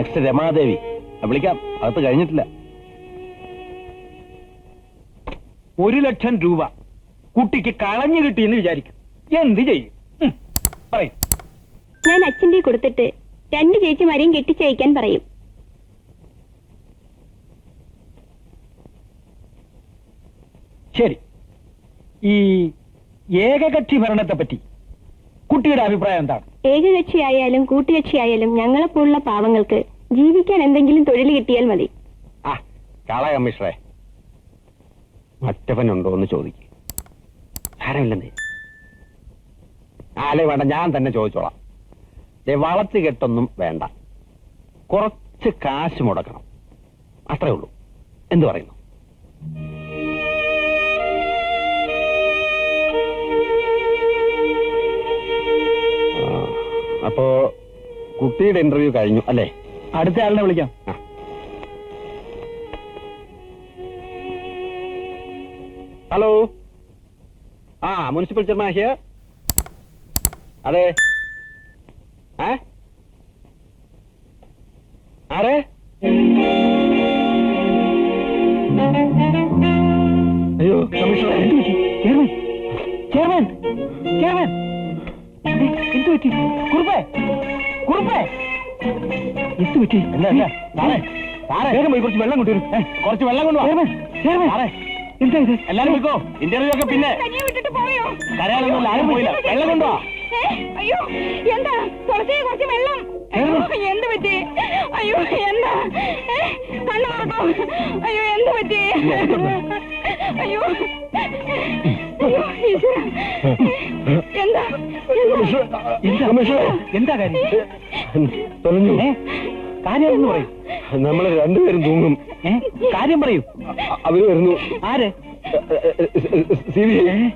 Next Ramadevi. വിളിക്കാം. അകത്ത് കഴിഞ്ഞിട്ടില്ല. ഒരു ലക്ഷം രൂപ കുട്ടിക്ക് കളഞ്ഞു കിട്ടി എന്ന് വിചാരിക്കും. എന്ത് ചെയ്യും? പറയ്. ഞാൻ അച്ഛന്റെ കൊടുത്തിട്ട് രണ്ട് ചേച്ചിമാരെയും കെട്ടിച്ചയക്കാൻ പറയും. ശരി. ഈ ഏകകക്ഷി ഭരണത്തെ പറ്റി കുട്ടിയുടെ അഭിപ്രായം എന്താണ്? ഏകകക്ഷിയായാലും കൂട്ടുകക്ഷിയായാലും ഞങ്ങളെപ്പോലുള്ള പാവങ്ങൾക്ക് ജീവിക്കാൻ എന്തെങ്കിലും തൊഴിൽ കിട്ടിയാൽ മതി. ആ കമ്മീഷണറെ. മറ്റവനുണ്ടോ എന്ന് ചോദിക്കും. സാരമില്ലെന്നേ ആലേ വേണ്ട ഞാൻ തന്നെ ചോദിച്ചോളാം. വളർത്തി കെട്ടൊന്നും വേണ്ട. കുറച്ച് കാശ് മുടക്കണം. അത്രേ ഉള്ളൂ. എന്തു പറയുന്നു? അപ്പോ കുട്ടിയുടെ ഇന്റർവ്യൂ കഴിഞ്ഞു അല്ലേ? അടുത്ത ആളിനെ വിളിക്കാം. ഹലോ. ആ മുനിസിപ്പൽ ചെയർമാൻ ഹിയർ. അതെ. ഏ? ആരെ? അയ്യോ കമ്മീഷണർ. എന്ത് പറ്റി ചെയർമാൻ. ചെയർമാൻ. ചെയർമാൻ. എന്ത് പറ്റി? കുറുപ്പേ. കുറുപ്പേ. എന്ത് പറ്റി. വേഗം പോയി കുറച്ച് വെള്ളം കൊണ്ടുവരും. കുറച്ച് വെള്ളം സാറേ. എന്താ ഇത്? എല്ലാരും പോയിക്കോ ഇന്റർവ്യൂ ഒക്കെ പിന്നെ. വിട്ടിട്ട് പോയോ? കരയാനൊന്നുമില്ല ആരും പോയില്ല. വെള്ളം കൊണ്ടുവാ. അയ്യോ എന്താ? കുറച്ചേ കുറച്ച് വെള്ളം. അയ്യോ എന്ത് പറ്റി? അയ്യോ എന്താ? കണ്ണു തുറക്കോ. അയ്യോ എന്ത് പറ്റി? അയ്യോ. എന്താ? എന്താ? എന്താ? കാര്യം? തൊലഞ്ഞു. ഏ? കാര്യം എന്ന് പറയൂ. നമ്മൾ രണ്ടുപേരും തൂങ്ങും. കാര്യം പറയൂ. അവർ വരുന്നു. ആര്? സി?